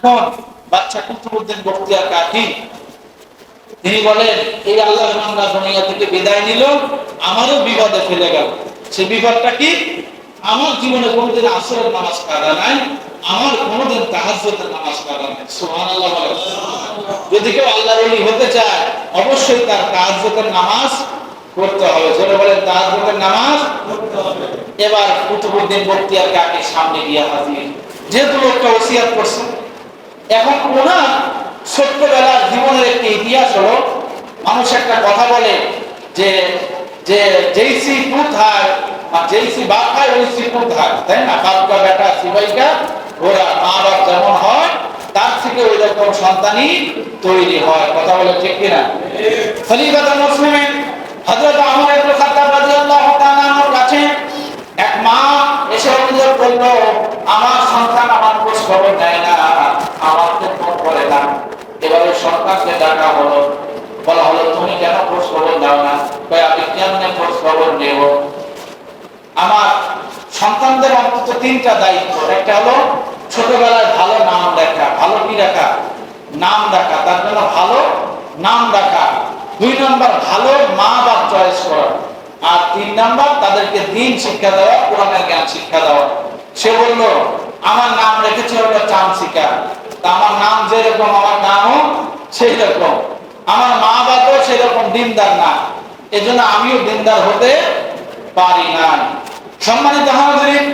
এখন বাচ্চা কুতুবুদ্দিন বখতিয়ার কাকি, তিনি বলেন, এই আল্লাহ বান্দা দুনিয়া থেকে বিদায় নিল, আমারও বিপদে ফেলে গেল। সে বিপদটা কি? আমার জীবনে কোনোদিন আসরের নামাজ কাদা নাই, আমার কোনোদিন তাহাজ্জুদের নামাজ কাদা নাই। সুবহানাল্লাহ যদি কেউ আল্লাহ ওলি হতে চায়, অবশ্যই তার তাহাজ্জুদের নামাজ করতে হবে। যেটা বলেন, তাহাজ্জুদের নামাজ এবার কুতুবুদ্দিন বখতিয়ার কাকি সামনে গিয়ে হাজির। যেহেতু লোকটা ওসিয়াত করছে এখন ওনার ছোট্টবেলার জীবনের একটি ইতিহাস হলো, মানুষ একটা কথা বলে যে যে জেইসি পুত হয় আর জেইসি বাপ হয় ওইসি হয় তাই না? বাপকা বেটা সিবাইকা ওরা মা বাপ যেমন হয়, তার থেকে ওই রকম সন্তানই তৈরি হয়। কথা বলে ঠিক কিনা? খলিফাতুল মুসলিমিন হযরত ওমর ইবনে খাত্তাব রাদিয়াল্লাহু তাআলা আমার কাছে এক মা এসে অভিযোগ করল, আমার সন্তান আমার খোঁজ খবর দেয় না আমাকে ফোন করে না। এবারে সন্তানকে ডাকা হলো। বলা হলো, তুমি কেন খোঁজ খবর দাও না? আমি কেমনে খোঁজ খবর নেব? আমার সন্তানদের অন্তত তিনটা দায়িত্ব। একটা হলো ছোটবেলায় ভালো নাম দেখা, ভালো কি রাখা নাম রাখা তার জন্য ভালো নাম রাখা দুই নম্বর, ভালো মা বাপ চয়েস করা। আর তিন নাম্বার, তাদেরকে দিন শিক্ষা দেওয়া, কোরআনের জ্ঞান শিক্ষা দেওয়া। সে বলল, আমার নাম রেখেছে হলো চামচিকা আমার নাম যেরকম, আমার নামও সেই রকম আমার মা বাবাও সেরকম, দিনদার না। এজন্য আমিও দিনদার হতে পারি না সম্মানিত হাজির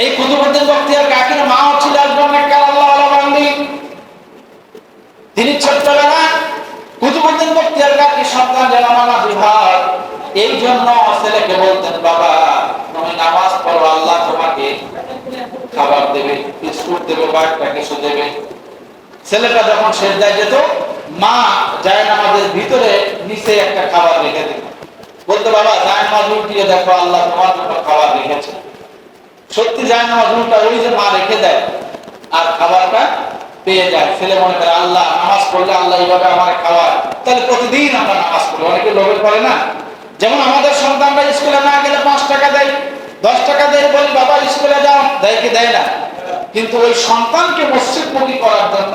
এই কুতুবুদ্দিন বখতিয়ার কাকির মা ছিল একজন তিনি ছোট্টবেলায় কুতুবুদ্দিন বখতিয়ার কাকি সন্তান যেন নামাজি হয় এই জন্য ছেলেকে বলতেন, বাবা তুমি নামাজ পড়ো আল্লাহ তোমাকে খাবার দেবে বিস্কুট দেবে বা কিছু দেবে। ছেলেটা যখন সেজদায় যেত, মা যায় নামাজের ভিতরে নিচে একটা খাবার রেখে দিত বলতে, বাবা যায় নামাজ দেখো, আল্লাহ তোমার জন্য খাবার রেখেছে। সত্যি যায় নামাজ ওই যে মা রেখে দেয়, আর খাবারটা পেয়ে যায়। ছেলে মনে করে, আল্লাহ, নামাজ পড়লে আল্লাহ এইভাবে আমার খাওয়ার তাহলে প্রতিদিন আমরা নামাজ পড়ি। অনেকে লোভে পড়ে না? যেমন আমাদের সন্তানরা স্কুলে না গেলে পাঁচ টাকা দেয়, দশ টাকা দেয় বলি, বাবা, স্কুলে যাও। দেয় কি? দেয় না। কিন্তু ওই সন্তানকে মসজিদমুখী করার জন্য,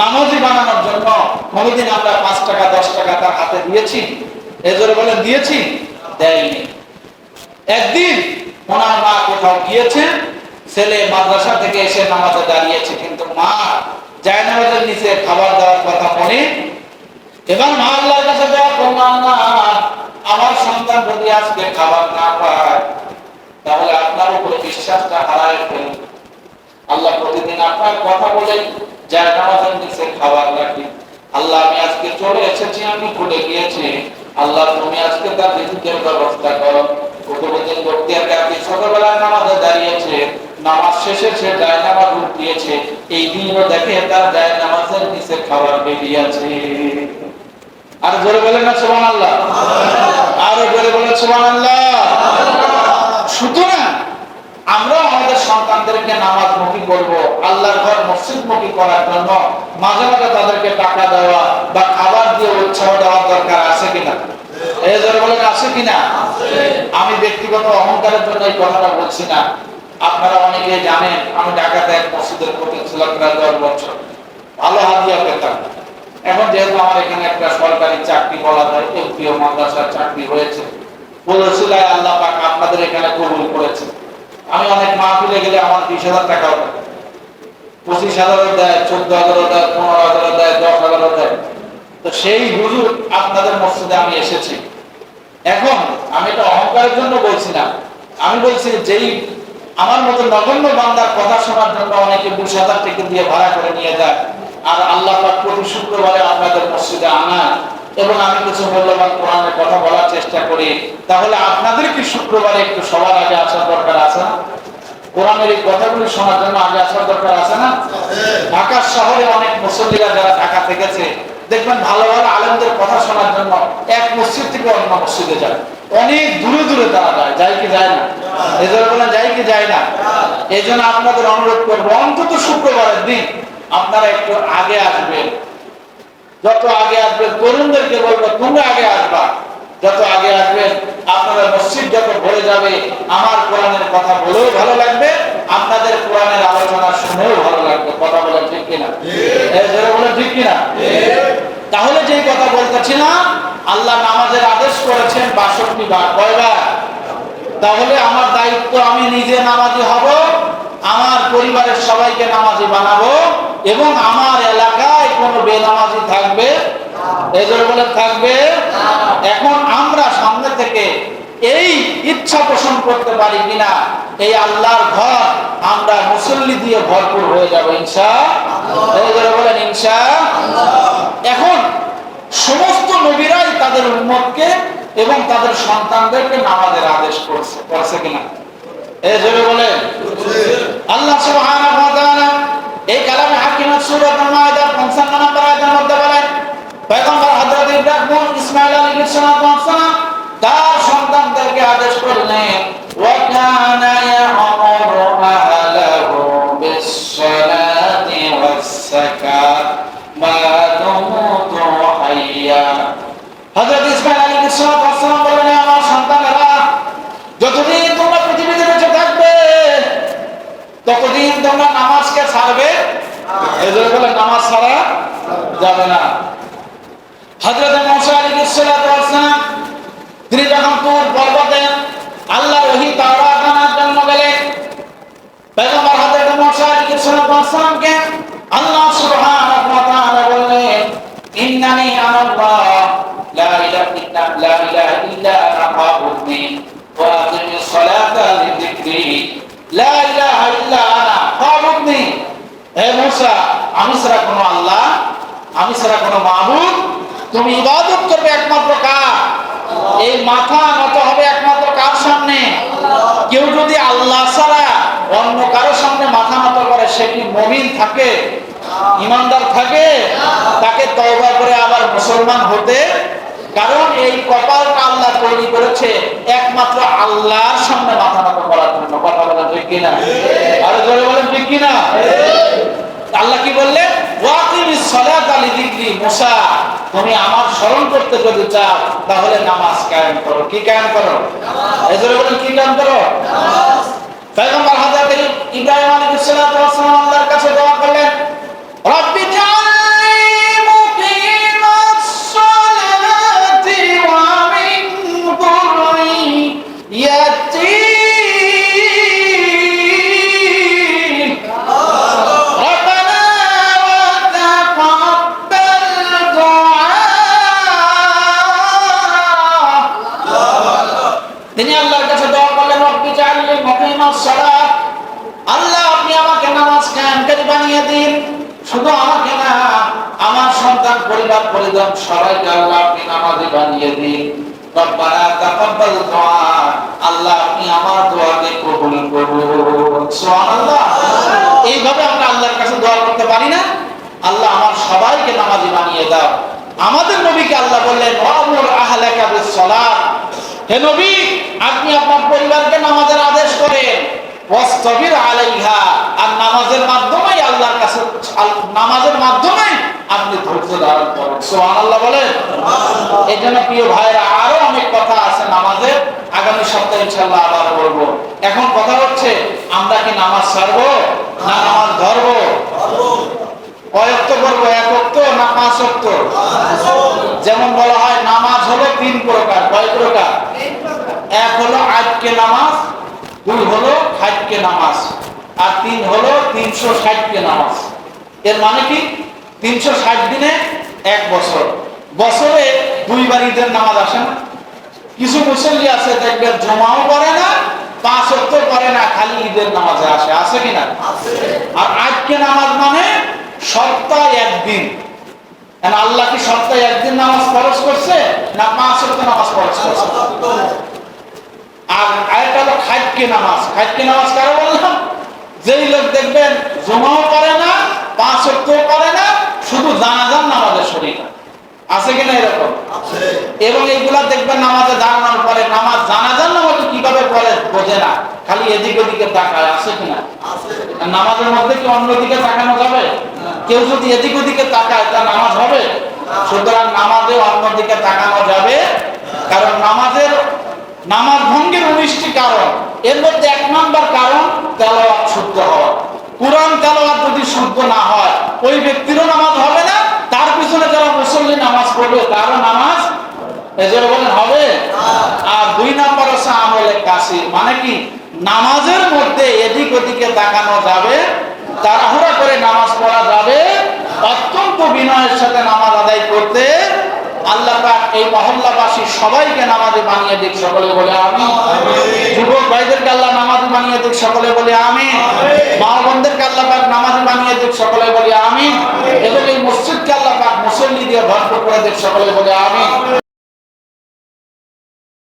নামাজি বানানোর জন্য কোনোদিন আমরা পাঁচ টাকা, দশ টাকা তার হাতে দিয়েছি। এজোরে বলে দিয়েছি? দেয়নি। একদিন ওনার মা কোথাও গিয়েছেন ছেলে মাদ্রাসা থেকে এসে নামাজে দাঁড়িয়েছে, কিন্তু মা যায় নামাজের নিচে খাবার দেওয়ার কথা মনে। এবার মা আল্লাহর কাছে দেওয়া করলাম না, আমার সন্তান যদি আজকে খাবার না পায়, তাহলে আপনার উপরে বিশ্বাসটা হারায় ফেলবে আল্লাহ প্রতিদিন আপনার কথা বলে যায় নামাজের নিচে খাবার রাখি। আল্লাহ আমি আজকে চলে এসেছি, আমি ভুলে গিয়েছি। আল্লাহ তুমি আজকে তার রিজিকের ব্যবস্থা করো। আর জোরে বলেন না সুবহান আল্লাহ আরও জোরে বলেন সুবহান আল্লাহ সুতরাং আমরা আমাদের সন্তানদেরকে নামাজ মুখী করব, আল্লাহর ঘর মসজিদ মুখী করার জন্য মাঝে মাঝে তাদেরকে টাকা দেওয়া বা খাবার দিয়ে উৎসাহ দেওয়ার দরকার আছে কিনা? আছে কিনা? আমি ব্যক্তিগত অহংকারের জন্য এই কথাটা বলছি না। আপনারা অনেকে জানেন, আমি ঢাকাতে এক মসজিদের প্রতি ছিলাম প্রায় দশ বছর। ভালো হাদিয়া পেতাম। এখন যেহেতু আমার এখানে একটা সরকারি চাকরি বলা যায়, এমপিও মাদ্রাসার চাকরি হয়েছে। বলেছিলাম, আল্লাহ পাক আপনাদের এখানে কবুল করেছে আমি অনেক মাহফিলে গেলে আমার বিশ হাজার টাকাও পঁচিশ হাজারও দেয়, চোদ্দ হাজারও দেয়, পনেরো হাজারও দেয়, দশ হাজারও দেয়। তো সেই হুজুর আপনাদের মসজিদে আমি এসেছি। এখন আমি এটা অহংকারের জন্য বলছি না। আমি বলছি যেই আমার মতো নগণ্য বান্দার কথা শোনার জন্য অনেকে বিশ হাজার টাকা দিয়ে ভাড়া করে নিয়ে যায়। আর আল্লাহ প্রতি শুক্রবারে আপনাদের মসজিদে আনা এবং আমি কিছু মূল্যবান কোরআনের কথা বলার চেষ্টা করি, তাহলে আপনাদের কি শুক্রবারে একটু সবার আগে আসার দরকার আছে না? কোরআনের এই কথাগুলি শোনার জন্য আগে আসার দরকার আছে না? ঢাকা শহরে অনেক মুসল্লিরা যারা ঢাকা থেকেছে, দেখবেন ভালো ভালো আলেমদের কথা শোনার জন্য এক মসজিদ থেকে অন্য মসজিদে যায়। অনেক দূরে দূরে তারা যায় যায় কি যায় না? এদের বলে যায় কি যায় না? এই জন্য আপনাদের অনুরোধ করব, অন্তত শুক্রবারের দিন আপনারা একটু আগে আসবেন। যত আগে আসবে তরুণদেরকে বলব তোমরা আগে আসবা। যত আগে আসবেন আপনাদের মসজিদ যত ভরে যাবে আমার কোরআনের কথা বলেও ভালো লাগবে আপনাদের কোরআনের আলোচনা শুনেও ভালো লাগবে। কথা বলেন কিনা? এই জোরে বলে ঠিক কিনা? তাহলে যে কথা বলতেছি না আল্লাহ নামাজের আদেশ করেছেন বাষট্টি বার। কয়বার? তাহলে আমার দায়িত্ব আমি নিজে নামাজি হব আমার পরিবারের সবাইকে নামাজি বানাবো। এবং আমার এলাকায় কোনো বেনামাজি থাকবে? বলে থাকবে? এখন আমরা সামনে থেকে এই ইচ্ছা পোষণ করতে পারি কিনা এই আল্লাহর ঘর আমরা মুসল্লি দিয়ে ভরপুর হয়ে যাব ইনশা বলেন ইনশা এখন সমস্ত নবীরাই তাদের উম্মতকে এবং তাদের সন্তানদেরকে নামাজের আদেশ করছে করছে কিনা? এই জোরে বলে আল্লাহ ওয়া তাআলা এই কালামে হাকিমাত সূরা মাইদা 55 নম্বর আয়াতের মধ্যে বলেন পয়গম্বর হযরত ইব্রাহিম ইসমাঈল আলাইহিস সালাম তার সন্তানদেরকে আদেশ করলেন ওয়া কানা ইয়ামুরু আহলাহু বিস-সালাতি ওয়াস-সাকাত মা দুমতু হাইয়া হযরত ইসমাঈল আলাইহিস সালাম বললেন আমার সন্তানেরা যতদিন তোমরা পৃথিবীতে বেঁচে থাকবে ততদিন তোমরা নামাজকে ছাড়বে এদের বলে নামাজ ছাড়া যাবে না হযরত মুসা আলাইহিস সালাম, তিনি যখন তুর পর্বতে আল্লাহ ওহী তাওরাত আনার জন্য গেলেন, পয়গম্বর হযরত মুসা আলাইহিস সালামকে আল্লাহ সুবহানাহু ওয়া তাআলা বললেন, ইন্নানি আনাল্লাহ লা ইলাহা লা ইলাহা ইল্লা আনা ফাবুদনি ওয়া আকিমিস সালাতা লিযিকরি, লা ইলাহা ইল্লা আনা ফাবুদনি হে মুসা, আমি ছাড়া কোনো আল্লাহ, আমি ছাড়া কোনো মাবুদ তুমি ইবাদত করবে একমাত্র কার? এই মাথা নত হবে একমাত্র কার সামনে? কেউ যদি আল্লাহ ছাড়া অন্য কারোর সামনে মাথা নত করে, সে কি মমিন থাকে? ইমানদার থাকে? তাকে তওবা করে আবার মুসলমান হতে? কারণ এই কপালটা আল্লাহ তৈরি করেছে একমাত্র আল্লাহর সামনে মাথা নত করার জন্য। কথা বলেন ঠিক কিনা? আরও জোরে বলেন ঠিক কিনা? আল্লাহ কি বললেন? ওয়াকিমিস সালাতা লিযিকরি মুসা। তুমি আমার স্মরণ করতে যদি চাও তাহলে নামাজ কায়েম করো। কি কায়েম করো? এজরে বলেন কি কায়েম করো? পয়গম্বর হযরত ইব্রাহিম আলাইহিস সালাতু ওয়াস সালাম আল্লাহর কাছে দোয়া করলেন রব্বি শুধু আমাকে না, আমার সন্তান বানিয়ে আল্লাহ আপনি আমার এইভাবে আমরা আল্লাহর কাছে দোয়া করতে পারি না। আল্লাহ আমার সবাইকে নামাজি বানিয়ে দাও। আমাদের নবীকে আল্লাহ বললেন আপনি আপনার পরিবারকে নামাজের আদেশ করেন। ওয়াস্তাবির আলাইহা আর নামাজের মাধ্যমেই আল্লাহর কাছে নামাজের মাধ্যমেই আপনি ধৈর্য ধারণ করেন। সুবহানাল্লাহ বলেন? এই জন্য প্রিয় ভাইরা আরও অনেক কথা আছে নামাজের আগামী সপ্তাহে ইনশাআল্লাহ আবার বলব। এখন কথা হচ্ছে আমরা কি নামাজ ছাড়বো না নামাজ ধরবো? কয়ক্ত করব একক্ত না পাঁচ অক্ত যেমন বলা হয় নামাজ হলো তিন প্রকার। কয় প্রকার? এক হলো আজকে নামাজ দুই হলো হাজকে নামাজ আর তিন হলো তিনশো ষাটকে নামাজ। এর মানে কি? তিনশো ষাট দিনে এক বছর। বছরে দুইবার ঈদের নামাজ আসে না। কিছু মুসল্লি আছে, দেখবেন জমাও করে না, পাঁচ অক্ত করে না, খালি ঈদের নামাজে আসে। আছে কিনা আর আজকে নামাজ মানে সপ্তাহে একদিন। আল্লাহ কি সপ্তাহে একদিন নামাজ খরচ করছে, না পাঁচ অক্ত নামাজ খরচ করছে? আর আরেকটা হলো খাদ্যে নামাজ। খাদ্যে নামাজ কারও বললাম? যেই লোক দেখবেন জমাও করে না পাঁচ অক্ত করে না শুধু জানাজান নামাজের শরীর আছে কিনা এরকম? এবং এইগুলা দেখবেন নামাজে দাঁড়ানোর পরে নামাজ জানাজান নামাজ কীভাবে পড়ে বোঝে না খালি এদিক ওদিকে তাকায় আছে কিনা আর নামাজের মধ্যে কি অন্যদিকে তাকানো যাবে? কেউ যদি এদিক ওদিকে তাকায় তা নামাজ হবে? সুতরাং নামাজে অন্যদিকে তাকানো যাবে কারণ নামাজের নামাজ ভঙ্গের উনিশটি কারণ। এর মধ্যে এক নম্বর কারণ তেলাওয়াত শুদ্ধ হওয়া। কোরআন তেলাওয়াত যদি শুদ্ধ না হয়, ওই ব্যক্তিরও নামাজ হবে না, তার পিছনে যারা মুসল্লি নামাজ পড়বে, তারও নামাজ এজন্য বলেন, হবে? আর দুই নাম্বার হচ্ছে মানে কি? নামাজের মধ্যে এদিক ওদিকে তাকানো যাবে, তাড়াহুড়া করে নামাজ পড়া যাবে, অত্যন্ত বিনয়ের সাথে নামাজ আদায় করতে আল্লাহ পাক এই মহল্লাবাসী সবাইকে নামাজে বানিয়ে দিক সকলে বলে আমি যুবক ভাইদেরকে আল্লাহ নামাজি বানিয়ে দিক সকলে বলে আমি মা বোনদেরকে আল্লাহ পাক নামাজি বানিয়ে দিক সকলে বলে আমি এবং এই মসজিদকে আল্লাহ পাক মুসল্লি দিয়ে ভরপুর করে দিক সকলে বলে আমি